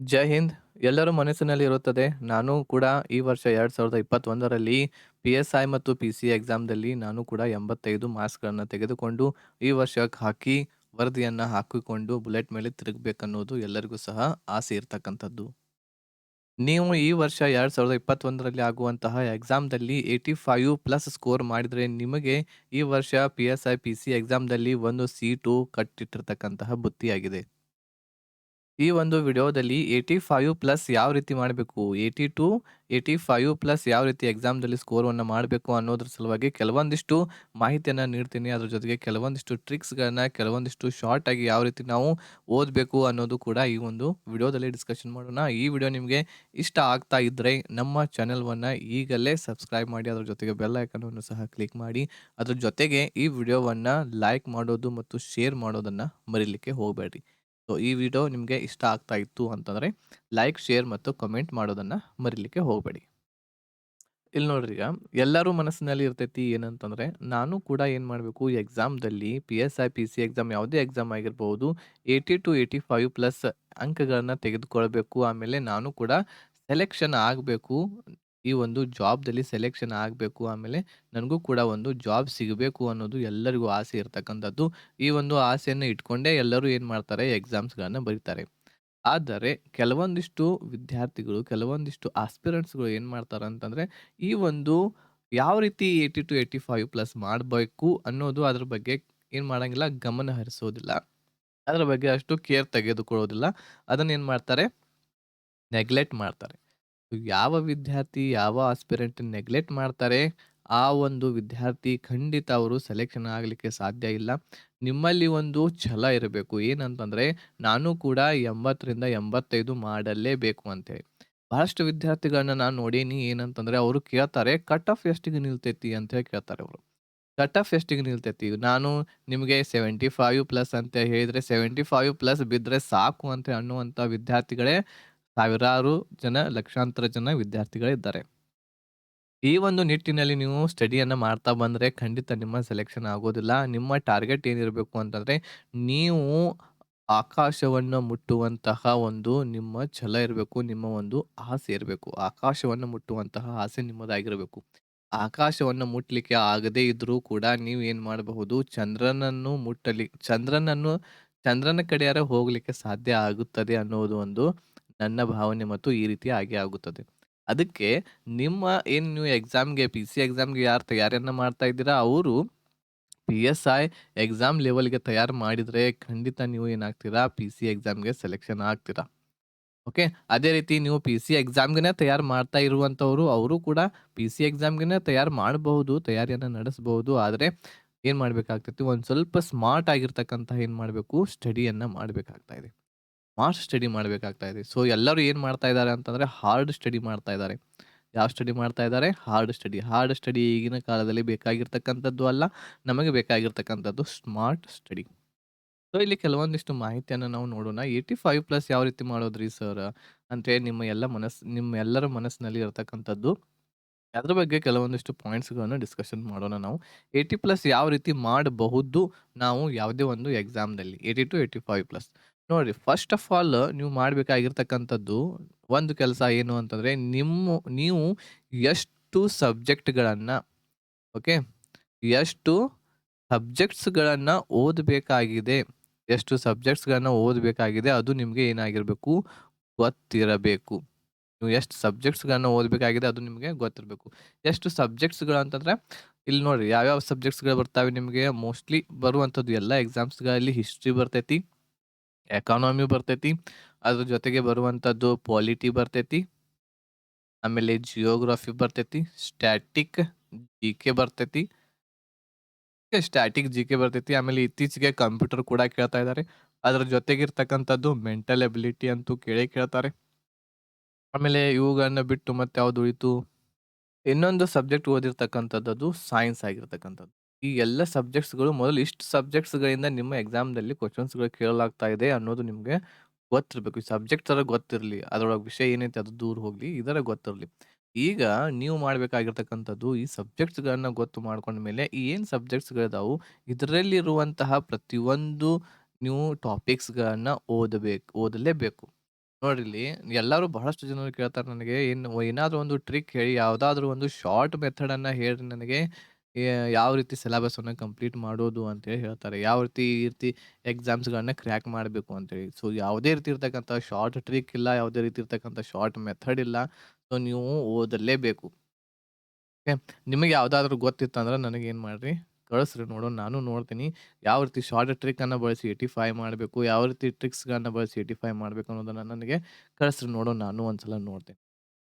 ಜೈ ಹಿಂದ್. ಎಲ್ಲರ ಮನಸ್ಸಿನಲ್ಲಿ ಇರುತ್ತದೆ. ನಾನು ಕೂಡ ಈ ವರ್ಷ 2021ರಲ್ಲಿ ಪಿ-ಎಸ್-ಐ ಮತ್ತು ಪಿ-ಸಿ ಎಕ್ಸಾಮ್‌ದಲ್ಲಿ ನಾನು ಕೂಡ ಎಂಬತ್ತೈದು ಮಾರ್ಕ್ಸ್ಗಳನ್ನು ತೆಗೆದುಕೊಂಡು, ಈ ವರ್ಷಕ್ಕೆ ಹಾಕಿ ವರದಿಯನ್ನು ಹಾಕಿಕೊಂಡು ಬುಲೆಟ್ ಮೇಲೆ ತಿರುಗಬೇಕನ್ನೋದು ಎಲ್ಲರಿಗೂ ಸಹ ಆಸೆ ಇರ್ತಕ್ಕಂಥದ್ದು. ನೀವು ಈ ವರ್ಷ 2021ರಲ್ಲಿ ಆಗುವಂತಹ ಎಕ್ಸಾಮ್‌ದಲ್ಲಿ 85 ಪ್ಲಸ್ ಸ್ಕೋರ್ ಮಾಡಿದರೆ ನಿಮಗೆ ಈ ವರ್ಷ ಪಿ-ಎಸ್-ಐ, ಪಿ-ಸಿ ಎಕ್ಸಾಮ್‌ದಲ್ಲಿ ಒಂದು ಸೀಟು ಕಟ್ಟಿಟ್ಟಿರ್ತಕ್ಕಂತಹ ಬುತ್ತಿಯಾಗಿದೆ. ಈ ಒಂದು ವಿಡಿಯೋದಲ್ಲಿ 85 ಪ್ಲಸ್ ಯಾವ ರೀತಿ ಮಾಡಬೇಕು, 82, 85 ಪ್ಲಸ್ ಯಾವ ರೀತಿ ಎಕ್ಸಾಮ್‌ದಲ್ಲಿ ಸ್ಕೋರನ್ನು ಮಾಡಬೇಕು ಅನ್ನೋದ್ರ ಸಲುವಾಗಿ ಕೆಲವೊಂದಿಷ್ಟು ಮಾಹಿತಿಯನ್ನು ನೀಡ್ತೀನಿ. ಅದ್ರ ಜೊತೆಗೆ ಕೆಲವೊಂದಿಷ್ಟು ಟ್ರಿಕ್ಸ್‌ಗಳನ್ನ, ಕೆಲವೊಂದಿಷ್ಟು ಶಾರ್ಟ್ ಆಗಿ ಯಾವ ರೀತಿ ನಾವು ಓದಬೇಕು ಅನ್ನೋದು ಕೂಡ ಈ ಒಂದು ವಿಡಿಯೋದಲ್ಲಿ ಡಿಸ್ಕಷನ್ ಮಾಡೋಣ. ಈ ವಿಡಿಯೋ ನಿಮಗೆ ಇಷ್ಟ ಆಗ್ತಾ ಇದ್ರೆ ನಮ್ಮ ಚಾನೆಲ್ವನ್ನು ಈಗಲೇ ಸಬ್ಸ್ಕ್ರೈಬ್ ಮಾಡಿ, ಅದ್ರ ಜೊತೆಗೆ ಬೆಲ್ ಐಕಾನ್ ಅನ್ನು ಸಹ ಕ್ಲಿಕ್ ಮಾಡಿ. ಅದ್ರ ಜೊತೆಗೆ ಈ ವಿಡಿಯೋವನ್ನು ಲೈಕ್ ಮಾಡೋದು ಮತ್ತು ಶೇರ್ ಮಾಡೋದನ್ನು ಮರಿಲಿಕ್ಕೆ ಹೋಗಬೇಡ್ರಿ. ಸೊ ಈ ವಿಡಿಯೋ ನಿಮಗೆ ಇಷ್ಟ ಆಗ್ತಾ ಇತ್ತು ಅಂತಂದರೆ ಲೈಕ್, ಶೇರ್ ಮತ್ತು ಕಮೆಂಟ್ ಮಾಡೋದನ್ನು ಮರಿಲಿಕ್ಕೆ ಹೋಗಬೇಡಿ. ಇಲ್ಲಿ ನೋಡ್ರಿ ಈಗ ಎಲ್ಲರೂ ಮನಸ್ಸಿನಲ್ಲಿ ಇರ್ತೈತಿ ಏನಂತಂದರೆ ನಾನು ಕೂಡ ಏನು ಮಾಡಬೇಕು ಎಕ್ಸಾಮ್‌ದಲ್ಲಿ ಪಿ-ಎಸ್-ಐ, ಪಿ-ಸಿ ಎಕ್ಸಾಮ್ ಯಾವುದೇ ಎಕ್ಸಾಮ್ ಆಗಿರ್ಬೋದು eighty to eighty five plus ಅಂಕಗಳನ್ನು ತೆಗೆದುಕೊಳ್ಬೇಕು. ಆಮೇಲೆ ನಾನು ಕೂಡ ಸೆಲೆಕ್ಷನ್ ಆಗ್ಬೇಕು. ಈ ಒಂದು ಜಾಬ್‌ದಲ್ಲಿ ಸೆಲೆಕ್ಷನ್ ಆಗಬೇಕು. ಆಮೇಲೆ ನನಗೂ ಕೂಡ ಒಂದು ಜಾಬ್ ಸಿಗಬೇಕು ಅನ್ನೋದು ಎಲ್ಲರಿಗೂ ಆಸೆ ಇರ್ತಕ್ಕಂಥದ್ದು. ಈ ಒಂದು ಆಸೆಯನ್ನು ಇಟ್ಕೊಂಡೇ ಎಲ್ಲರೂ ಏನು ಮಾಡ್ತಾರೆ ಎಕ್ಸಾಮ್ಸ್ಗಳನ್ನು ಬರೀತಾರೆ. ಆದರೆ ಕೆಲವೊಂದಿಷ್ಟು ವಿದ್ಯಾರ್ಥಿಗಳು, ಕೆಲವೊಂದಿಷ್ಟು ಆಸ್ಪಿರೆಂಟ್ಸ್‌ಗಳು ಏನು ಮಾಡ್ತಾರೆ ಅಂತಂದ್ರೆ, ಈ ಒಂದು ಯಾವ ರೀತಿ 80-85 ಪ್ಲಸ್ ಮಾಡಬೇಕು ಅನ್ನೋದು ಅದ್ರ ಬಗ್ಗೆ ಏನು ಮಾಡಂಗಿಲ್ಲ, ಗಮನ ಹರಿಸೋದಿಲ್ಲ. ಅದರ ಬಗ್ಗೆ ಅಷ್ಟು ಕೇರ್ ತೆಗೆದುಕೊಳ್ಳೋದಿಲ್ಲ. ಅದನ್ನ ಏನು ಮಾಡ್ತಾರೆ ನೆಗ್ಲೆಕ್ಟ್ ಮಾಡ್ತಾರೆ. ಯಾವ ವಿದ್ಯಾರ್ಥಿ, ಯಾವ ಆಸ್ಪಿರೆಂಟ್ ನೆಗ್ಲೆಕ್ಟ್ ಮಾಡ್ತಾರೆ, ಆ ಒಂದು ವಿದ್ಯಾರ್ಥಿ ಖಂಡಿತ ಅವರು ಸೆಲೆಕ್ಷನ್ ಆಗಲಿಕ್ಕೆ ಸಾಧ್ಯ ಇಲ್ಲ. ನಿಮ್ಮಲ್ಲಿ ಒಂದು ಛಲ ಇರಬೇಕು. ಏನಂತಂದ್ರೆ, ನಾನು ಕೂಡ 80ರಿಂದ 85 ಮಾಡಲೇಬೇಕು ಅಂತೇಳಿ. ಬಹಳಷ್ಟು ವಿದ್ಯಾರ್ಥಿಗಳನ್ನ ನಾನು ನೋಡೀನಿ ಏನಂತಂದ್ರೆ, ಅವರು ಕೇಳ್ತಾರೆ ಕಟ್ ಆಫ್ ಎಷ್ಟಿಗೆ ನಿಲ್ತೈತಿ ಅಂತೇಳಿ ಕೇಳ್ತಾರೆ ಅವರು. ಕಟ್ ಆಫ್ ಎಷ್ಟಿಗೆ ನಿಲ್ತೈತಿ? ನಾನು ನಿಮಗೆ 75 ಪ್ಲಸ್ ಅಂತ ಹೇಳಿದ್ರೆ 75 ಪ್ಲಸ್ ಬಿದ್ರೆ ಸಾಕು ಅಂತ ಅನ್ನುವಂಥ ವಿದ್ಯಾರ್ಥಿಗಳೇ ಸಾವಿರಾರು ಜನ, ಲಕ್ಷಾಂತರ ಜನ ವಿದ್ಯಾರ್ಥಿಗಳಿದ್ದಾರೆ. ಈ ಒಂದು ನಿಟ್ಟಿನಲ್ಲಿ ನೀವು ಸ್ಟಡಿಯನ್ನು ಮಾಡ್ತಾ ಬಂದರೆ ಖಂಡಿತ ನಿಮ್ಮ ಸೆಲೆಕ್ಷನ್ ಆಗೋದಿಲ್ಲ. ನಿಮ್ಮ ಟಾರ್ಗೆಟ್ ಏನಿರಬೇಕು ಅಂತಂದರೆ ನೀವು ಆಕಾಶವನ್ನು ಮುಟ್ಟುವಂತಹ ಒಂದು ನಿಮ್ಮ ಛಲ ಇರಬೇಕು. ನಿಮ್ಮ ಒಂದು ಆಸೆ ಇರಬೇಕು. ಆಕಾಶವನ್ನು ಮುಟ್ಟುವಂತಹ ಆಸೆ ನಿಮ್ಮದಾಗಿರಬೇಕು. ಆಕಾಶವನ್ನು ಮುಟ್ಟಲಿಕ್ಕೆ ಆಗದೇ ಇದ್ದರೂ ಕೂಡ ನೀವು ಏನು ಮಾಡಬಹುದು, ಚಂದ್ರನನ್ನು ಮುಟ್ಟಲಿ ಚಂದ್ರನನ್ನು ಚಂದ್ರನ ಕಡೆಯಾರ ಹೋಗಲಿಕ್ಕೆ ಸಾಧ್ಯ ಆಗುತ್ತದೆ ಅನ್ನೋದು ಒಂದು ನನ್ನ ಭಾವನೆ ಮತ್ತು ಈ ರೀತಿ ಹಾಗೆ ಆಗುತ್ತದೆ. ಅದಕ್ಕೆ ನಿಮ್ಮ ಏನು ನೀವು ಎಕ್ಸಾಮ್‌ಗೆ ಪಿ-ಸಿ ಎಕ್ಸಾಮ್‌ಗೆ ಯಾರು ತಯಾರಿಯನ್ನ ಮಾಡ್ತಾ ಇದ್ದೀರಾ, ಅವರು ಪಿ-ಎಸ್-ಐ ಎಕ್ಸಾಮ್ ಲೆವೆಲ್‌ಗೆ ತಯಾರು ಮಾಡಿದ್ರೆ ಖಂಡಿತ ನೀವು ಏನಾಗ್ತೀರಾ, ಪಿ-ಸಿ ಎಕ್ಸಾಮ್‌ಗೆ ಸೆಲೆಕ್ಷನ್ ಆಗ್ತೀರಾ. ಓಕೆ. ಅದೇ ರೀತಿ ನೀವು ಪಿ-ಸಿ ಎಕ್ಸಾಮ್‌ಗೆನೇ ತಯಾರು ಮಾಡ್ತಾ ಇರುವಂಥವರು, ಅವರು ಕೂಡ ಪಿ-ಸಿ ಎಕ್ಸಾಮ್‌ಗೆನೇ ತಯಾರು ಮಾಡಬಹುದು, ತಯಾರಿಯನ್ನು ನಡೆಸಬಹುದು. ಆದರೆ ಏನು ಮಾಡಬೇಕಾಗ್ತೈತಿ ಒಂದು ಸ್ವಲ್ಪ ಸ್ಮಾರ್ಟ್ ಆಗಿರ್ತಕ್ಕಂತಹ ಏನು ಮಾಡಬೇಕು, ಸ್ಟಡಿಯನ್ನು ಮಾಡಬೇಕಾಗ್ತಾ ಇದೆ. ಸ್ಮಾರ್ಟ್ ಸ್ಟಡಿ ಮಾಡಬೇಕಾಗ್ತಾ ಇದೆ. ಸೊ ಎಲ್ಲರೂ ಏನು ಮಾಡ್ತಾ ಇದ್ದಾರೆ ಅಂತಂದರೆ ಹಾರ್ಡ್ ಸ್ಟಡಿ ಮಾಡ್ತಾ ಇದ್ದಾರೆ. ಯಾವ ಸ್ಟಡಿ ಮಾಡ್ತಾ ಇದ್ದಾರೆ? Hard study. ಹಾರ್ಡ್ ಸ್ಟಡಿ ಈಗಿನ ಕಾಲದಲ್ಲಿ ಬೇಕಾಗಿರ್ತಕ್ಕಂಥದ್ದು ಅಲ್ಲ. ನಮಗೆ ಬೇಕಾಗಿರ್ತಕ್ಕಂಥದ್ದು ಸ್ಮಾರ್ಟ್ ಸ್ಟಡಿ. ಸೊ ಇಲ್ಲಿ ಕೆಲವೊಂದಿಷ್ಟು ಮಾಹಿತಿಯನ್ನು ನಾವು ನೋಡೋಣ. 85 ಪ್ಲಸ್ ಯಾವ ರೀತಿ ಮಾಡೋದ್ರಿ ಸರ್? ಅಂತೇಳಿ ನಿಮ್ಮ ಎಲ್ಲ ಮನಸ್ಸು ನಿಮ್ಮೆಲ್ಲರ ಮನಸ್ಸಿನಲ್ಲಿ ಇರತಕ್ಕಂಥದ್ದು. ಅದ್ರ ಬಗ್ಗೆ ಕೆಲವೊಂದಿಷ್ಟು ಪಾಯಿಂಟ್ಸ್ಗಳನ್ನು ಡಿಸ್ಕಷನ್ ಮಾಡೋಣ ನಾವು. 80 ಪ್ಲಸ್ ಯಾವ ರೀತಿ ಮಾಡಬಹುದು ನಾವು ಯಾವುದೇ ಒಂದು ಎಕ್ಸಾಮ್‌ದಲ್ಲಿ 80-85 ಪ್ಲಸ್. ನೋಡ್ರಿ ಫಸ್ಟ್ ಆಫ್ ಆಲ್ ನೀವು ಮಾಡಬೇಕಾಗಿರ್ತಕ್ಕಂಥದ್ದು ಒಂದು ಕೆಲಸ ಏನು ಅಂತಂದ್ರೆ, ನಿಮ್ಮ ನೀವು ಎಷ್ಟು ಸಬ್ಜೆಕ್ಟ್ಗಳನ್ನು ಓಕೆ. ಎಷ್ಟು ಸಬ್ಜೆಕ್ಟ್ಸ್ಗಳನ್ನು ಓದಬೇಕಾಗಿದೆ, ಎಷ್ಟು ಸಬ್ಜೆಕ್ಟ್ಸ್ಗಳನ್ನು ಓದಬೇಕಾಗಿದೆ ಅದು ನಿಮಗೆ ಏನಾಗಿರಬೇಕು, ಗೊತ್ತಿರಬೇಕು. ನೀವು ಎಷ್ಟು ಸಬ್ಜೆಕ್ಟ್ಸ್ಗಳನ್ನು ಓದಬೇಕಾಗಿದೆ ಅದು ನಿಮಗೆ ಗೊತ್ತಿರಬೇಕು. ಎಷ್ಟು ಸಬ್ಜೆಕ್ಟ್ಸ್‌ಗಳು ಅಂತಂದ್ರೆ, ಇಲ್ಲಿ ನೋಡ್ರಿ ಯಾವ್ಯಾವ ಸಬ್ಜೆಕ್ಟ್ಸ್‌ಗಳು ಬರ್ತಾವೆ ನಿಮಗೆ ಮೋಸ್ಟ್‌ಲಿ ಬರುವಂಥದ್ದು ಎಲ್ಲ ಎಕ್ಸಾಮ್ಸ್‌ಗಳಲ್ಲಿ ಹಿಸ್ಟ್ರಿ ಬರ್ತೈತಿ, ಎಕಾನಮಿ ಬರ್ತೈತಿ, ಅದ್ರ ಜೊತೆಗೆ ಬರುವಂಥದ್ದು ಪಾಲಿಟಿ ಬರ್ತೈತಿ. ಆಮೇಲೆ ಜಿಯೋಗ್ರಫಿ ಬರ್ತೈತಿ, ಸ್ಟ್ಯಾಟಿಕ್, ಜಿ-ಕೆ ಬರ್ತೈತಿ. ಸ್ಟ್ಯಾಟಿಕ್, ಜಿ-ಕೆ ಬರ್ತೈತಿ. ಆಮೇಲೆ ಇತ್ತೀಚೆಗೆ ಕಂಪ್ಯೂಟರ್ ಕೂಡ ಕೇಳ್ತಾ ಇದ್ದಾರೆ. ಅದ್ರ ಜೊತೆಗೆ ಇರ್ತಕ್ಕಂಥದ್ದು ಮೆಂಟಲ್ ಎಬಿಲಿಟಿ ಅಂತೂ ಕೇಳೇ ಕೇಳ್ತಾರೆ. ಆಮೇಲೆ ಇವುಗಳನ್ನ ಬಿಟ್ಟು ಮತ್ತೆ ಯಾವ್ದು ಉಳಿತು? ಇನ್ನೊಂದು ಸಬ್ಜೆಕ್ಟ್ ಓದಿರ್ತಕ್ಕಂಥದ್ದು ಸೈನ್ಸ್ ಆಗಿರ್ತಕ್ಕಂಥದ್ದು. ಈ ಎಲ್ಲ ಸಬ್ಜೆಕ್ಟ್ಸ್‌ಗಳು ಮೊದಲು ಇಷ್ಟು ಸಬ್ಜೆಕ್ಟ್ಸ್‌ಗಳಿಂದ ನಿಮ್ಮ ಎಕ್ಸಾಮ್‌ದಲ್ಲಿ ಕ್ವಶನ್ಸ್ಗಳು ಕೇಳಲಾಗ್ತಾ ಇದೆ ಅನ್ನೋದು ನಿಮಗೆ ಗೊತ್ತಿರಬೇಕು. ಈ ಸಬ್ಜೆಕ್ಟ್ ಥರ ಗೊತ್ತಿರಲಿ, ಅದರೊಳಗೆ ವಿಷಯ ಏನೈತೆ ಅದು ದೂರ ಹೋಗಲಿ ಇದರ ಗೊತ್ತಿರಲಿ. ಈಗ ನೀವು ಮಾಡಬೇಕಾಗಿರ್ತಕ್ಕಂಥದ್ದು ಈ ಸಬ್ಜೆಕ್ಟ್ಸ್ಗಳನ್ನು ಗೊತ್ತು ಮಾಡ್ಕೊಂಡ ಮೇಲೆ ಏನು ಸಬ್ಜೆಕ್ಟ್ಸ್‌ಗಳಿದಾವು ಇದರಲ್ಲಿರುವಂತಹ ಪ್ರತಿಯೊಂದು ನೀವು ಟಾಪಿಕ್ಸ್ಗಳನ್ನು ಓದಬೇಕು ಓದಲೇಬೇಕು. ನೋಡಿರಿ ಎಲ್ಲರೂ ಬಹಳಷ್ಟು ಜನರು ಕೇಳ್ತಾರೆ ನನಗೆ ಏನು ಏನಾದರೂ ಒಂದು ಟ್ರಿಕ್ ಹೇಳಿ, ಯಾವುದಾದ್ರೂ ಒಂದು ಶಾರ್ಟ್ ಮೆಥಡನ್ನು ಹೇಳಿ ನನಗೆ. ಯಾವ ರೀತಿ ಸಿಲೆಬಸನ್ನು ಕಂಪ್ಲೀಟ್ ಮಾಡೋದು ಅಂತೇಳಿ ಹೇಳ್ತಾರೆ. ಯಾವ ರೀತಿ ಈ ರೀತಿ ಎಕ್ಸಾಮ್ಸ್‌ಗಳನ್ನ ಕ್ರ್ಯಾಕ್ ಮಾಡಬೇಕು ಅಂತೇಳಿ. ಸೊ ಯಾವುದೇ ರೀತಿ ಇರ್ತಕ್ಕಂಥ ಶಾರ್ಟ್ ಟ್ರಿಕ್ ಇಲ್ಲ, ಯಾವುದೇ ರೀತಿ ಇರ್ತಕ್ಕಂಥ ಶಾರ್ಟ್ ಮೆಥಡ್ ಇಲ್ಲ. ಸೊ ನೀವು ಓದಲೇಬೇಕು. ಓಕೆ. ನಿಮಗೆ ಯಾವುದಾದ್ರೂ ಗೊತ್ತಿತ್ತಂದ್ರೆ ನನಗೇನು ಮಾಡ್ರಿ, ಕಳಿಸ್ರಿ ನೋಡು ನಾನು ನೋಡ್ತೀನಿ. ಯಾವ ರೀತಿ ಶಾರ್ಟ್ ಟ್ರಿಕ್ಕನ್ನು ಬಳಸಿ 85 ಮಾಡಬೇಕು, ಯಾವ ರೀತಿ ಟ್ರಿಕ್ಸ್‌ಗಳನ್ನ ಬಳಸಿ 85 ಮಾಡಬೇಕು ಅನ್ನೋದನ್ನ ನನಗೆ ಕಳಿಸ್ರಿ ನೋಡು ನಾನು ಒಂದ್ಸಲ ನೋಡ್ತೇನೆ.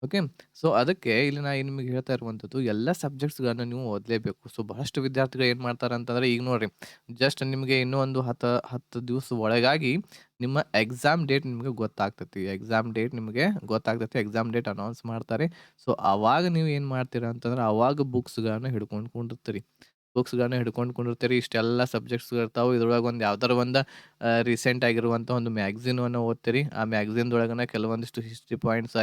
ಓಕೆ. ಸೊ ಅದಕ್ಕೆ ಇಲ್ಲಿ ನಾ ನಿಮಗೆ ಹೇಳ್ತಾ ಇರುವಂಥದ್ದು, ಎಲ್ಲ ಸಬ್ಜೆಕ್ಟ್ಸ್ಗಳನ್ನು ನೀವು ಓದಲೇಬೇಕು. ಸೊ ಬಹಳಷ್ಟು ವಿದ್ಯಾರ್ಥಿಗಳು ಏನು ಮಾಡ್ತಾರೆ ಅಂತಂದ್ರೆ, ಈಗ ನೋಡಿರಿ ಜಸ್ಟ್ ನಿಮಗೆ ಇನ್ನೂ ಒಂದು ಹತ್ತು 10 ದಿವಸ ಒಳಗಾಗಿ ನಿಮ್ಮ ಎಕ್ಸಾಮ್ ಡೇಟ್ ನಿಮಗೆ ಗೊತ್ತಾಗ್ತೈತಿ. ಎಕ್ಸಾಮ್ ಡೇಟ್ ನಿಮಗೆ ಗೊತ್ತಾಗ್ತೈತಿ. ಎಕ್ಸಾಮ್ ಡೇಟ್ ಅನೌನ್ಸ್ ಮಾಡ್ತಾರೆ. ಸೊ ಅವಾಗ ನೀವು ಏನು ಮಾಡ್ತೀರಾ ಅಂತಂದ್ರೆ, ಅವಾಗ ಬುಕ್ಸ್ಗಳನ್ನು ಹಿಡ್ಕೊಂಡು ಕುಂದಿರ್ತೀರಿ. ಬುಕ್ಸ್‌ಗಳನ್ನ ಹಿಡ್ಕೊಂಡು ಕುಂದಿರ್ತೀರಿ. ಇಷ್ಟೆಲ್ಲ ಸಬ್ಜೆಕ್ಟ್ಸ್ ಇರ್ತಾವೆ. ಇದ್ರೊಳಗೆ ಒಂದು ಯಾವ್ದಾರ ಒಂದು ರೀಸೆಂಟ್ ಆಗಿರುವಂಥ ಒಂದು ಮ್ಯಾಗಝೀನನ್ನ ಓದ್ತೀರಿ. ಆ ಮ್ಯಾಗಝೀನ್‌ದೊಳಗನ ಕೆಲವೊಂದಿಷ್ಟು ಹಿಸ್ಟ್ರಿ ಪಾಯಿಂಟ್ಸ,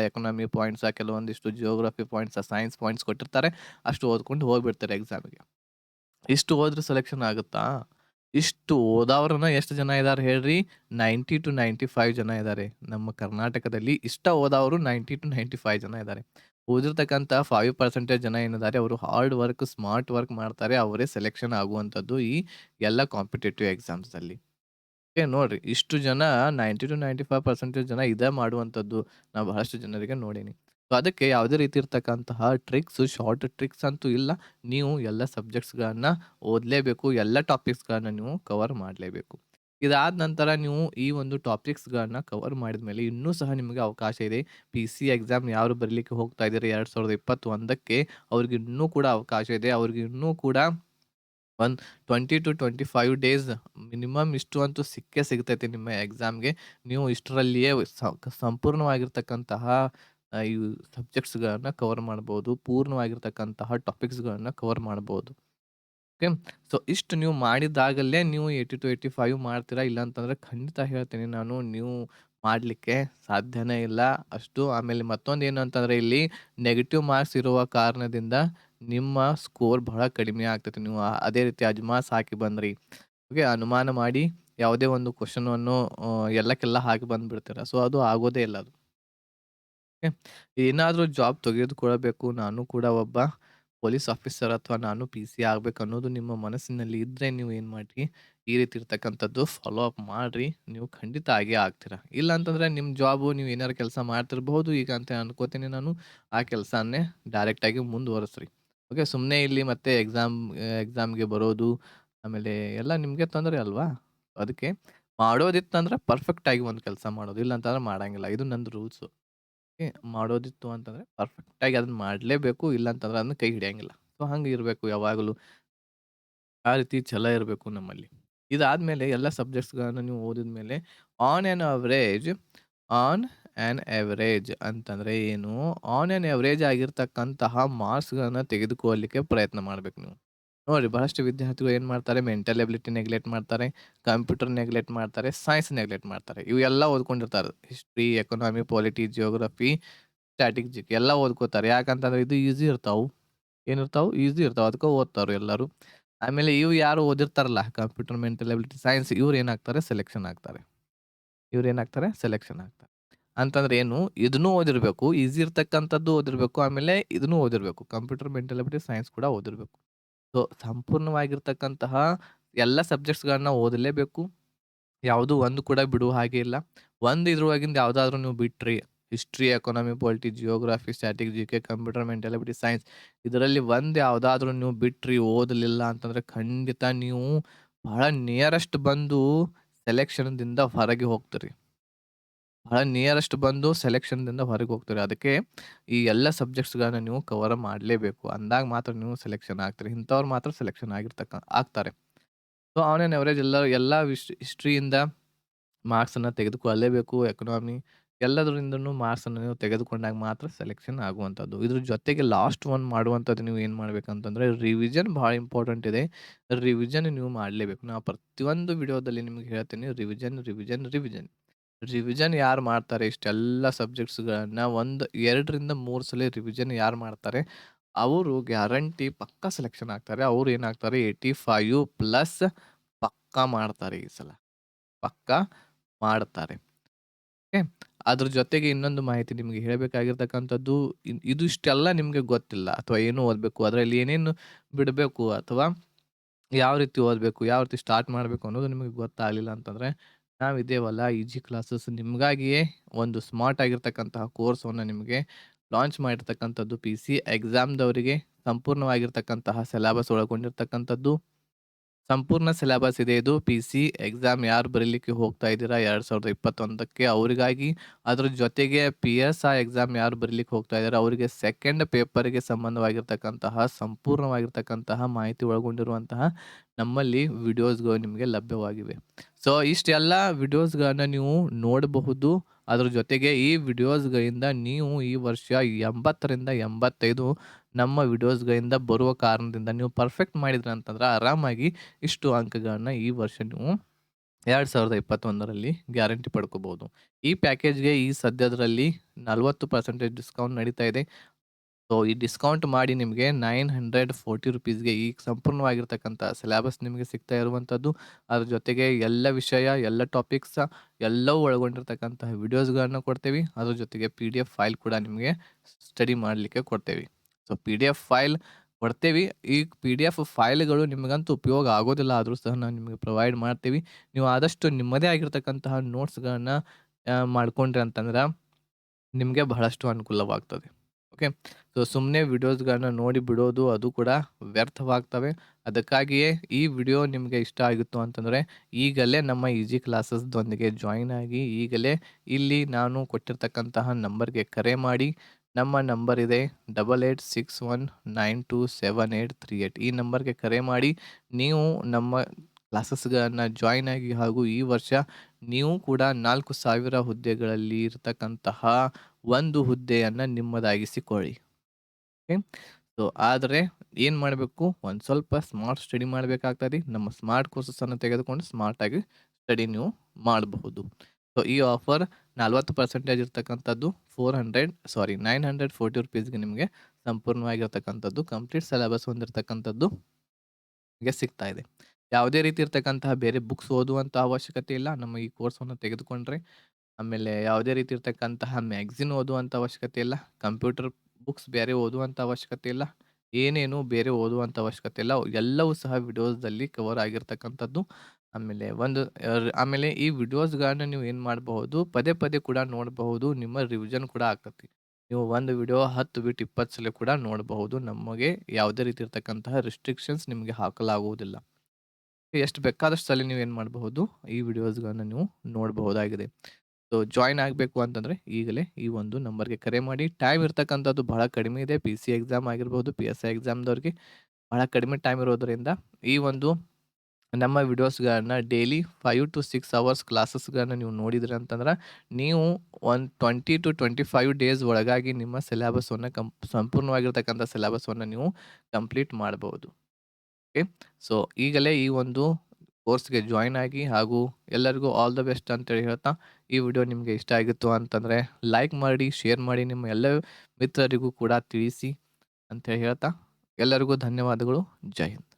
ಪಾಯಿಂಟ್ಸ್ ಆ ಕೆಲವೊಂದಿಷ್ಟು ಜಿಯೋಗ್ರಫಿ ಪಾಯಿಂಟ್ಸ, ಸೈನ್ಸ್ ಪಾಯಿಂಟ್ಸ್ ಕೊಟ್ಟಿರ್ತಾರೆ. ಅಷ್ಟು ಓದ್ಕೊಂಡು ಹೋಗ್ಬಿಡ್ತಾರೆ ಎಕ್ಸಾಮಿಗೆ. ಇಷ್ಟು ಓದಿದ್ರೆ ಸೆಲೆಕ್ಷನ್ ಆಗುತ್ತಾ? ಇಷ್ಟು ಓದೋವ್ರನ್ನ ಎಷ್ಟು ಜನ ಇದ್ದಾರೆ ಹೇಳ್ರಿ? 90-95 ಜನ ಇದ್ದಾರೆ. ನಮ್ಮ ಕರ್ನಾಟಕದಲ್ಲಿ ಇಷ್ಟ ಓದೋರು 90-95 ಜನ ಇದಾರೆ. ಉಳಿದಿರ್ತಕ್ಕಂಥ 5% ಜನ ಏನಿದ್ದಾರೆ ಅವರು ಹಾರ್ಡ್ ವರ್ಕ್, ಸ್ಮಾರ್ಟ್ ವರ್ಕ್ ಮಾಡ್ತಾರೆ. ಅವರೇ ಸೆಲೆಕ್ಷನ್ ಆಗುವಂಥದ್ದು ಈ ಎಲ್ಲ ಕಾಂಪಿಟೇಟಿವ್ ಎಕ್ಸಾಮ್ಸಲ್ಲಿ ಓಕೆ ನೋಡ್ರಿ, ಇಷ್ಟು ಜನ 90-95% ಜನ ಇದೇ ಮಾಡುವಂಥದ್ದು. ನಾವು ಬಹಳಷ್ಟು ಜನರಿಗೆ ನೋಡೀನಿ. ಸೊ ಅದಕ್ಕೆ ಯಾವುದೇ ರೀತಿ ಇರ್ತಕ್ಕಂತಹ ಟ್ರಿಕ್ಸ್, ಶಾರ್ಟ್ ಟ್ರಿಕ್ಸ್ ಅಂತೂ ಇಲ್ಲ. ನೀವು ಎಲ್ಲ ಸಬ್ಜೆಕ್ಟ್ಸ್ಗಳನ್ನು ಓದಲೇಬೇಕು. ಎಲ್ಲ ಟಾಪಿಕ್ಸ್ಗಳನ್ನು ನೀವು ಕವರ್ ಮಾಡಲೇಬೇಕು. ಇದಾದ ನಂತರ ನೀವು ಈ ಒಂದು ಟಾಪಿಕ್ಸ್‌ಗಳನ್ನ ಕವರ್ ಮಾಡಿದ ಮೇಲೆ ಇನ್ನೂ ಸಹ ನಿಮಗೆ ಅವಕಾಶ ಇದೆ. ಪಿ-ಸಿ ಎಕ್ಸಾಮ್ ಯಾರು ಬರಲಿಕ್ಕೆ ಹೋಗ್ತಾ ಇದ್ದಾರೆ ಎರಡು ಸಾವಿರದ 2021ಕ್ಕೆ ಅವ್ರಿಗೆ ಇನ್ನೂ ಕೂಡ ಅವಕಾಶ ಇದೆ. ಅವ್ರಿಗೆ ಇನ್ನೂ ಕೂಡ ಒಂದು 20-25 ಡೇಸ್ ಮಿನಿಮಮ್ ಇಷ್ಟು ಅಂತೂ ಸಿಕ್ಕೇ ಸಿಗ್ತೈತಿ ನಿಮ್ಮ ಎಕ್ಸಾಮ್‌ಗೆ. ನೀವು ಇಷ್ಟರಲ್ಲಿಯೇ ಸ ಸಂಪೂರ್ಣವಾಗಿರ್ತಕ್ಕಂತಹ ಈ ಸಬ್ಜೆಕ್ಟ್ಸ್‌ಗಳನ್ನ ಕವರ್ ಮಾಡ್ಬೋದು. ಪೂರ್ಣವಾಗಿರ್ತಕ್ಕಂತಹ ಟಾಪಿಕ್ಸ್ಗಳನ್ನು ಕವರ್ ಮಾಡ್ಬೋದು. ಓಕೆ. ಸೊ ಇಷ್ಟು ನೀವು ಮಾಡಿದಾಗಲೇ ನೀವು 80-85 ಮಾಡ್ತೀರಾ. ಇಲ್ಲಾಂತಂದರೆ ಖಂಡಿತ ಹೇಳ್ತೀನಿ ನಾನು, ನೀವು ಮಾಡಲಿಕ್ಕೆ ಸಾಧ್ಯನೇ ಇಲ್ಲ ಅಷ್ಟು. ಆಮೇಲೆ ಮತ್ತೊಂದು ಏನು ಅಂತಂದರೆ ಇಲ್ಲಿ ನೆಗೆಟಿವ್ ಮಾರ್ಕ್ಸ್ ಇರುವ ಕಾರಣದಿಂದ ನಿಮ್ಮ ಸ್ಕೋರ್ ಬಹಳ ಕಡಿಮೆ ಆಗ್ತೈತಿ. ನೀವು ಅದೇ ರೀತಿ ಅಜ್ಮಾಸ್ ಹಾಕಿ ಬಂದ್ರಿ. ಓಕೆ. ಅನುಮಾನ ಮಾಡಿ ಯಾವುದೇ ಒಂದು ಕ್ವಶನನ್ನು ಎಲ್ಲಕ್ಕೆಲ್ಲ ಹಾಕಿ ಬಂದುಬಿಡ್ತೀರ ಸೊ ಅದು ಆಗೋದೇ ಇಲ್ಲ ಅದು. ಏನಾದ್ರೂ ಜಾಬ್ ತೆಗೆದುಕೊಳ್ಳಬೇಕು. ನಾನು ಕೂಡ ಒಬ್ಬ ಪೊಲೀಸ್ ಆಫೀಸರ್ ಅಥವಾ ನಾನು ಪಿ-ಸಿ ಆಗ್ಬೇಕು ಅನ್ನೋದು ನಿಮ್ಮ ಮನಸ್ಸಿನಲ್ಲಿ ಇದ್ರೆ ನೀವು ಏನು ಮಾಡ್ರಿ, ಈ ರೀತಿ ಇರ್ತಕ್ಕಂಥದ್ದು ಫಾಲೋ ಅಪ್ ಮಾಡ್ರಿ. ನೀವು ಖಂಡಿತ ಆಗೇ ಆಗ್ತೀರಾ. ಇಲ್ಲ ಅಂತಂದ್ರೆ ನಿಮ್ಮ ಜಾಬು ನೀವು ಏನಾರು ಕೆಲಸ ಮಾಡ್ತಿರಬಹುದು ಈಗ ಅಂತ ಅನ್ಕೋತೀನಿ ನಾನು. ಆ ಕೆಲಸನೇ ಡೈರೆಕ್ಟಾಗಿ ಮುಂದುವರೆಸ್ರಿ ಓಕೆ. ಸುಮ್ಮನೆ ಇಲ್ಲಿ ಮತ್ತೆ ಎಕ್ಸಾಮ್ ಎಕ್ಸಾಮ್‌ಗೆ ಬರೋದು, ಆಮೇಲೆ ಎಲ್ಲ ನಿಮಗೆ ತೊಂದರೆ ಅಲ್ವಾ? ಅದಕ್ಕೆ ಮಾಡೋದಿತ್ತಂದ್ರೆ ಪರ್ಫೆಕ್ಟಾಗಿ ಒಂದು ಕೆಲಸ ಮಾಡೋದು. ಇಲ್ಲ ಅಂತಂದ್ರೆ ಮಾಡಂಗಿಲ್ಲ. ಇದು ನಂದು ರೂಲ್ಸು. ಮಾಡೋದಿತ್ತು ಅಂತಂದ್ರೆ ಪರ್ಫೆಕ್ಟಾಗಿ ಅದನ್ನ ಮಾಡಲೇಬೇಕು. ಇಲ್ಲ ಅಂತಂದ್ರೆ ಅದನ್ನ ಕೈ ಹಿಡಿಯಂಗಿಲ್ಲ. ಸೊ ಹಂಗೆ ಇರಬೇಕು ಯಾವಾಗಲೂ. ಆ ರೀತಿ ಛಲ ಇರಬೇಕು ನಮ್ಮಲ್ಲಿ. ಇದಾದ್ಮೇಲೆ ಎಲ್ಲ ಸಬ್ಜೆಕ್ಟ್ಸ್ಗಳನ್ನು ನೀವು ಓದಿದ ಮೇಲೆ on on average on on average ಅಂತಂದ್ರೆ ಏನು? ಆನ್ ಆನ್ ಎವರೇಜ್ ಆಗಿರ್ತಕ್ಕಂತಹ ಮಾರ್ಕ್ಸ್ಗಳನ್ನು ತೆಗೆದುಕೊಳ್ಳಲಿಕ್ಕೆ ಪ್ರಯತ್ನ ಮಾಡ್ಬೇಕು ನೀವು. ನೋಡ್ರಿ ಬಹಳಷ್ಟು ವಿದ್ಯಾರ್ಥಿಗಳು ಏನು ಮಾಡ್ತಾರೆ ಮೆಂಟಲ್ ಎಬಿಲಿಟಿ ನೆಗ್ಲೆಕ್ಟ್ ಮಾಡ್ತಾರೆ, ಕಂಪ್ಯೂಟರ್ ನೆಗ್ಲೆಕ್ಟ್ ಮಾಡ್ತಾರೆ, ಸೈನ್ಸ್ ನೆಗ್ಲೆಕ್ಟ್ ಮಾಡ್ತಾರೆ. ಇವೆಲ್ಲ ಓದ್ಕೊಂಡಿರ್ತಾರೆ. History, economy polity, geography, static ಎಲ್ಲ ಓದ್ಕೋತಾರೆ. ಯಾಕಂತಂದ್ರೆ ಇದು ಈಸಿ ಇರ್ತಾವು. ಏನಿರ್ತಾವು? ಈಸಿ ಇರ್ತಾವೆ ಅದಕ್ಕೆ ಓದ್ತಾರೆ ಎಲ್ಲರೂ. ಆಮೇಲೆ ಇವು ಯಾರು ಓದಿರ್ತಾರಲ್ಲ ಕಂಪ್ಯೂಟರ್, ಮೆಂಟಲ್ ಎಬಿಲಿಟಿ, ಸೈನ್ಸ್ ಇವ್ರು ಏನಾಗ್ತಾರೆ ಸೆಲೆಕ್ಷನ್ ಆಗ್ತಾರೆ. ಇವ್ರು ಏನಾಗ್ತಾರೆ ಸೆಲೆಕ್ಷನ್ ಆಗ್ತಾರೆ. ಅಂತಂದ್ರೆ ಏನು? ಇದನ್ನೂ ಓದಿರಬೇಕು ಈಸಿ ಇರ್ತಕ್ಕಂಥದ್ದು ಓದಿರಬೇಕು ಆಮೇಲೆ ಇದನ್ನೂ ಓದಿರಬೇಕು ಕಂಪ್ಯೂಟರ್, ಮೆಂಟಲ್ ಎಬಿಲಿಟಿ, ಸೈನ್ಸ್ ಕೂಡ ಓದಿರ್ಬೇಕು. ಸೊ ಸಂಪೂರ್ಣವಾಗಿರ್ತಕ್ಕಂತಹ ಎಲ್ಲ ಸಬ್ಜೆಕ್ಟ್ಸ್‌ಗಳನ್ನ ಓದಲೇಬೇಕು. ಯಾವುದು ಒಂದು ಕೂಡ ಬಿಡುವ ಹಾಗೆ ಇಲ್ಲ. ಒಂದು ಇದ್ರೊಳಗಿಂದ ಯಾವುದಾದ್ರೂ ನೀವು ಬಿಟ್ರಿ, history, economy, polity, geography, static GK, computer, mentality, science ಇದರಲ್ಲಿ ಒಂದು ಯಾವುದಾದ್ರೂ ನೀವು ಬಿಟ್ರಿ, ಓದಲಿಲ್ಲ ಅಂತಂದ್ರೆ ಖಂಡಿತ ನೀವು ಬಹಳ ನಿಯರೆಸ್ಟ್ ಬಂದು ಸೆಲೆಕ್ಷನ್‌ದಿಂದ ಹೊರಗೆ ಹೋಗ್ತೀರಿ. ಬಹಳ ನಿಯರೆಸ್ಟ್ ಬಂದು ಸೆಲೆಕ್ಷನ್‌ದಿಂದ ಹೊರಗೆ ಹೋಗ್ತಾರೆ ಅದಕ್ಕೆ ಈ ಎಲ್ಲ ಸಬ್ಜೆಕ್ಟ್ಸ್‌ಗಳನ್ನ ನೀವು ಕವರ್ ಮಾಡಲೇಬೇಕು. ಅಂದಾಗ ಮಾತ್ರ ನೀವು ಸೆಲೆಕ್ಷನ್ ಆಗ್ತೀರಿ. ಇಂಥವ್ರು ಮಾತ್ರ ಸೆಲೆಕ್ಷನ್ ಆಗಿರ್ತಕ್ಕ ಆಗ್ತಾರೆ. ಸೊ ಆನ್ ಆನ್ ಅವರೇಜ್ ಎಲ್ಲ ಎಲ್ಲ ವಿಶ್ ಹಿಸ್ಟ್ರಿಯಿಂದ ಮಾರ್ಕ್ಸನ್ನು ತೆಗೆದುಕೊಳ್ಳಲೇಬೇಕು. ಎಕನಾಮಿ ಎಲ್ಲದರಿಂದನೂ ಮಾರ್ಕ್ಸನ್ನು ನೀವು ತೆಗೆದುಕೊಂಡಾಗ ಮಾತ್ರ ಸೆಲೆಕ್ಷನ್ ಆಗುವಂಥದ್ದು. ಇದ್ರ ಜೊತೆಗೆ ಲಾಸ್ಟ್ ಒನ್ ಮಾಡುವಂಥದ್ದು ನೀವು ಏನು ಮಾಡ್ಬೇಕಂತಂದ್ರೆ ರಿವಿಷನ್ ಬಹಳ ಇಂಪಾರ್ಟೆಂಟ್ ಇದೆ. ರಿವಿಷನ್ ನೀವು ಮಾಡಲೇಬೇಕು. ನಾ ಪ್ರತಿಯೊಂದು ವಿಡಿಯೋದಲ್ಲಿ ನಿಮಗೆ ಹೇಳ್ತೀನಿ ರಿವಿಷನ್, ರಿವಿಷನ್, ರಿವಿಷನ್. ರಿವಿಷನ್ ಯಾರು ಮಾಡ್ತಾರೆ ಇಷ್ಟೆಲ್ಲ ಸಬ್ಜೆಕ್ಟ್ಸ್‌ಗಳನ್ನ ಒಂದು 2ರಿಂದ 3 ಸಲ ರಿವಿಷನ್ ಯಾರು ಮಾಡ್ತಾರೆ, ಅವರು ಗ್ಯಾರಂಟಿ ಪಕ್ಕಾ ಸೆಲೆಕ್ಷನ್ ಆಗ್ತಾರೆ. ಅವ್ರು ಏನಾಗ್ತಾರೆ 85 ಪ್ಲಸ್ ಪಕ್ಕಾ ಮಾಡ್ತಾರೆ ಈ ಸಲ. ಪಕ್ಕಾ ಮಾಡ್ತಾರೆ. ಓಕೆ. ಅದ್ರ ಜೊತೆಗೆ ಇನ್ನೊಂದು ಮಾಹಿತಿ ನಿಮಗೆ ಹೇಳಬೇಕಾಗಿರ್ತಕ್ಕಂಥದ್ದು ಇದು ಇಷ್ಟೆಲ್ಲ ನಿಮಗೆ ಗೊತ್ತಿಲ್ಲ ಅಥವಾ ಏನು ಓದಬೇಕು ಅದರಲ್ಲಿ ಏನೇನು ಬಿಡಬೇಕು ಅಥವಾ ಯಾವ ರೀತಿ ಓದಬೇಕು ಯಾವ ರೀತಿ ಸ್ಟಾರ್ಟ್ ಮಾಡಬೇಕು ಅನ್ನೋದು ನಿಮಗೆ ಗೊತ್ತಾಗಲಿಲ್ಲ ಅಂತಂದರೆ ನಾವಿದ್ದೇವಲ್ಲ ಈಜಿ ಕ್ಲಾಸಸ್ ನಿಮಗಾಗಿಯೇ ಒಂದು ಸ್ಮಾರ್ಟ್ ಆಗಿರ್ತಕ್ಕಂತಹ ಕೋರ್ಸನ್ನು ನಿಮಗೆ ಲಾಂಚ್ ಮಾಡಿರ್ತಕ್ಕಂಥದ್ದು ಪಿ ಸಿ ಎಕ್ಸಾಮ್ದವರಿಗೆ ಸಂಪೂರ್ಣವಾಗಿರ್ತಕ್ಕಂತಹ ಸಿಲೆಬಸ್ ಒಳಗೊಂಡಿರ್ತಕ್ಕಂಥದ್ದು. ಸಂಪೂರ್ಣ ಸಿಲೆಬಸ್ ಇದೆ. ಇದು ಪಿ ಸಿ ಎಕ್ಸಾಮ್ ಯಾರು ಬರೀಲಿಕ್ಕೆ ಹೋಗ್ತಾ ಇದ್ದೀರಾ? ಎರಡು ಸಾವಿರದ ಇಪ್ಪತ್ತೊಂದಕ್ಕೆ ಅವರಿಗಾಗಿ ಅದ್ರ ಜೊತೆಗೆ ಪಿ ಎಸ್ ಆ ಎಕ್ಸಾಮ್ ಯಾರು ಬರೀಲಿಕ್ಕೆ ಹೋಗ್ತಾ ಇದ್ದಾರೆ? ಅವರಿಗೆ ಸೆಕೆಂಡ್ ಪೇಪರ್ಗೆ ಸಂಬಂಧವಾಗಿರ್ತಕ್ಕಂತಹ, ಸಂಪೂರ್ಣವಾಗಿರ್ತಕ್ಕಂತಹ ಮಾಹಿತಿ ಒಳಗೊಂಡಿರುವಂತಹ ನಮ್ಮಲ್ಲಿ ವಿಡಿಯೋಸ್ಗಳು ನಿಮಗೆ ಲಭ್ಯವಾಗಿವೆ. ಸೊ, ಇಷ್ಟೆಲ್ಲ ವಿಡಿಯೋಸ್ಗಳನ್ನು ನೀವು ನೋಡಬಹುದು. ಅದ್ರ ಜೊತೆಗೆ ಈ ವಿಡಿಯೋಸ್ಗಳಿಂದ ನೀವು ಈ ವರ್ಷ ಎಂಬತ್ತರಿಂದ ಎಂಬತ್ತೈದು ನಮ್ಮ ವಿಡಿಯೋಸ್ಗಳಿಂದ ಬರುವ ಕಾರಣದಿಂದ ನೀವು ಪರ್ಫೆಕ್ಟ್ ಮಾಡಿದ್ರೆ ಅಂತಂದ್ರೆ ಆರಾಮಾಗಿ ಇಷ್ಟು ಅಂಕಗಳನ್ನ ಈ ವರ್ಷ ನೀವು ಎರಡು ಸಾವಿರದ ಇಪ್ಪತ್ತೊಂದರಲ್ಲಿ ಗ್ಯಾರಂಟಿ ಪಡ್ಕೋಬೋದು. ಈ ಪ್ಯಾಕೇಜ್ಗೆ ಈ ಸದ್ಯದರಲ್ಲಿ ನಲವತ್ತು ಪರ್ಸೆಂಟೇಜ್ ಡಿಸ್ಕೌಂಟ್ ನಡೀತಾ ಇದೆ. ಸೊ, ಈ ಡಿಸ್ಕೌಂಟ್ ಮಾಡಿ ನಿಮಗೆ ನೈನ್ ಹಂಡ್ರೆಡ್ ಫೋರ್ಟಿ ರುಪೀಸ್ಗೆ ಈ ಸಂಪೂರ್ಣವಾಗಿರ್ತಕ್ಕಂಥ ಸಿಲೆಬಸ್ ನಿಮಗೆ ಸಿಗ್ತಾ ಇರುವಂಥದ್ದು. ಅದ್ರ ಜೊತೆಗೆ ಎಲ್ಲ ವಿಷಯ, ಎಲ್ಲ ಟಾಪಿಕ್ಸ್, ಎಲ್ಲವೂ ಒಳಗೊಂಡಿರ್ತಕ್ಕಂತಹ ವಿಡಿಯೋಸ್ಗಳನ್ನು ಕೊಡ್ತೇವೆ. ಅದ್ರ ಜೊತೆಗೆ ಪಿ ಡಿ ಎಫ್ ಫೈಲ್ ಕೂಡ ನಿಮಗೆ ಸ್ಟಡಿ ಮಾಡಲಿಕ್ಕೆ ಕೊಡ್ತೇವೆ. So P D F file ಕೊಡ್ತೇವೆ. ಈ ಪಿ ಡಿ ಎಫ್ ಫೈಲ್ಗಳು ನಿಮಗಂತೂ ಉಪಯೋಗ ಆಗೋದಿಲ್ಲ. ಆದರೂ ಸಹ ನಾವು ನಿಮಗೆ ಪ್ರೊವೈಡ್ ಮಾಡ್ತೀವಿ. ನೀವು ಆದಷ್ಟು ನಿಮ್ಮದೇ ಆಗಿರ್ತಕ್ಕಂತಹ ನೋಟ್ಸ್ಗಳನ್ನು ಮಾಡ್ಕೊಂಡ್ರಿ ಅಂತಂದ್ರೆ ನಿಮಗೆ ಬಹಳಷ್ಟು ಅನುಕೂಲವಾಗ್ತದೆ. ಓಕೆ ಸೊ ಸುಮ್ಮನೆ ವಿಡಿಯೋಸ್ಗಳನ್ನ ನೋಡಿ ಬಿಡೋದು ಅದು ಕೂಡ ವ್ಯರ್ಥವಾಗ್ತವೆ. ಅದಕ್ಕಾಗಿಯೇ ಈ ವಿಡಿಯೋ ನಿಮಗೆ ಇಷ್ಟ ಆಗಿತ್ತು ಅಂತಂದರೆ ಈಗಲೇ ನಮ್ಮ ಈಜಿ ಕ್ಲಾಸಸ್ದೊಂದಿಗೆ ಜಾಯಿನ್ ಆಗಿ ಈಗಲೇ ಇಲ್ಲಿ ನಾನು ಕೊಟ್ಟಿರ್ತಕ್ಕಂತಹ ನಂಬರ್ಗೆ ಕರೆ ಮಾಡಿ ನಮ್ಮ ನಂಬರ್ ಇದೆ double eight six one nine two seven eight three eight ಈ ನಂಬರ್ಗೆ ಕರೆ ಮಾಡಿ ನೀವು ನಮ್ಮ ಕ್ಲಾಸಸ್ಗಳನ್ನು ಜಾಯಿನ್ ಆಗಿ ಹಾಗೂ ಈ ವರ್ಷ ನೀವು ಕೂಡ ನಾಲ್ಕು ಸಾವಿರ ಹುದ್ದೆಗಳಲ್ಲಿ ಇರತಕ್ಕಂತಹ ಒಂದು ಹುದ್ದೆಯನ್ನು ನಿಮ್ಮದಾಗಿಸಿಕೊಳ್ಳಿ. ಓಕೆ? ಸೊ ಆದರೆ ಏನು ಮಾಡಬೇಕು? ಒಂದು ಸ್ವಲ್ಪ ಸ್ಮಾರ್ಟ್ ಸ್ಟಡಿ ಮಾಡಬೇಕಾಗ್ತದೆ. ನಮ್ಮ ಸ್ಮಾರ್ಟ್ ಕೋರ್ಸಸನ್ನು ತೆಗೆದುಕೊಂಡು ಸ್ಮಾರ್ಟಾಗಿ ಸ್ಟಡಿ ನೀವು ಮಾಡಬಹುದು. ಸೊ ಈ ಆಫರ್ ನಲ್ವತ್ತು ಪರ್ಸೆಂಟೇಜ್ ಇರ್ತಕ್ಕಂಥದ್ದು four hundred sorry nine hundred forty ರುಪೀಸ್ಗೆ ನಿಮಗೆ ಸಂಪೂರ್ಣವಾಗಿರ್ತಕ್ಕಂಥದ್ದು ಕಂಪ್ಲೀಟ್ ಸಿಲೆಬಸ್ ಹೊಂದಿರತಕ್ಕಂಥದ್ದು ನಿಮಗೆ ಸಿಗ್ತಾ ಇದೆ. ಯಾವುದೇ ರೀತಿ ಇರ್ತಕ್ಕಂತಹ ಬೇರೆ ಬುಕ್ಸ್ ಓದುವಂಥ ಅವಶ್ಯಕತೆ ಇಲ್ಲ. ನಮ್ಮ ಈ ಕೋರ್ಸನ್ನು ತೆಗೆದುಕೊಂಡ್ರೆ ಆಮೇಲೆ ಯಾವುದೇ ರೀತಿ ಇರ್ತಕ್ಕಂತಹ ಮ್ಯಾಗ್ಝಿನ್ ಓದುವಂಥ ಅವಶ್ಯಕತೆ ಇಲ್ಲ. ಕಂಪ್ಯೂಟರ್ ಬುಕ್ಸ್ ಬೇರೆ ಓದುವಂಥ ಅವಶ್ಯಕತೆ ಇಲ್ಲ. ಏನೇನು ಬೇರೆ ಓದುವಂಥ ಅವಶ್ಯಕತೆ ಇಲ್ಲ. ಎಲ್ಲವೂ ಸಹ ವಿಡಿಯೋಸ್ದಲ್ಲಿ ಕವರ್ ಆಗಿರ್ತಕ್ಕಂಥದ್ದು. ಆಮೇಲೆ ಒಂದು ಆಮೇಲೆ ಈ ವಿಡಿಯೋಸ್ಗಳನ್ನ ನೀವು ಏನು ಮಾಡಬಹುದು, ಪದೇ ಪದೇ ಕೂಡ ನೋಡಬಹುದು, ನಿಮ್ಮ ರಿವಿಷನ್ ಕೂಡ ಆಗ್ತತಿ ನೀವು ಒಂದು ವಿಡಿಯೋ ಹತ್ತು ಬಿಟ್ಟು ಇಪ್ಪತ್ತು ಸಲ ಕೂಡ ನೋಡಬಹುದು ನಮಗೆ ಯಾವುದೇ ರೀತಿ ಇರ್ತಕ್ಕಂತಹ ರಿಸ್ಟ್ರಿಕ್ಷನ್ಸ್ ನಿಮಗೆ ಹಾಕಲಾಗುವುದಿಲ್ಲ. ಎಷ್ಟು ಬೇಕಾದಷ್ಟು ಸಲ ನೀವು ಏನು ಮಾಡಬಹುದು, ಈ ವಿಡಿಯೋಸ್ಗಳನ್ನ ನೀವು ನೋಡಬಹುದಾಗಿದೆ. ಸೊ ಜಾಯಿನ್ ಆಗಬೇಕು ಅಂತಂದರೆ ಈಗಲೇ ಈ ಒಂದು ನಂಬರ್ಗೆ ಕರೆ ಮಾಡಿ. ಟೈಮ್ ಇರ್ತಕ್ಕಂಥದ್ದು ಬಹಳ ಕಡಿಮೆ ಇದೆ. ಪಿ ಸಿ ಎಕ್ಸಾಮ್ ಆಗಿರ್ಬೋದು ಪಿ ಎಸ್ ಐ ಎಕ್ಸಾಮ್ದವ್ರಿಗೆ ಬಹಳ ಕಡಿಮೆ ಟೈಮ್ ಇರೋದರಿಂದ ಈ ಒಂದು ನಮ್ಮ ವಿಡಿಯೋಸ್ಗಳನ್ನು daily five to six hours ಕ್ಲಾಸಸ್ಗಳನ್ನು ನೀವು ನೋಡಿದ್ರಿ ಅಂತಂದ್ರೆ, ನೀವು ಒಂದು twenty to twenty five days ಒಳಗಾಗಿ ನಿಮ್ಮ ಸಿಲೆಬಸ್ಸನ್ನು ಕಂ, ಸಂಪೂರ್ಣವಾಗಿರ್ತಕ್ಕಂಥ ಸಿಲೆಬಸ್ಸನ್ನು ನೀವು ಕಂಪ್ಲೀಟ್ ಮಾಡ್ಬೋದು. ಓಕೆ? ಸೊ, ಈಗಲೇ ಈ ಒಂದು ಕೋರ್ಸ್ಗೆ ಜಾಯಿನ್ ಆಗಿ ಹಾಗೂ ಎಲ್ಲರಿಗೂ ಆಲ್ ದ ಬೆಸ್ಟ್ ಅಂತೇಳಿ ಹೇಳ್ತಾ, ಈ ವಿಡಿಯೋ ನಿಮಗೆ ಇಷ್ಟ ಆಗಿತ್ತು ಅಂತಂದರೆ, ಲೈಕ್ ಮಾಡಿ, ಶೇರ್ ಮಾಡಿ ನಿಮ್ಮ ಎಲ್ಲ ಮಿತ್ರರಿಗೂ ಕೂಡ ತಿಳಿಸಿ ಅಂತೇಳಿ ಹೇಳ್ತಾ, ಎಲ್ಲರಿಗೂ ಧನ್ಯವಾದಗಳು. ಜೈ ಹಿಂದ್.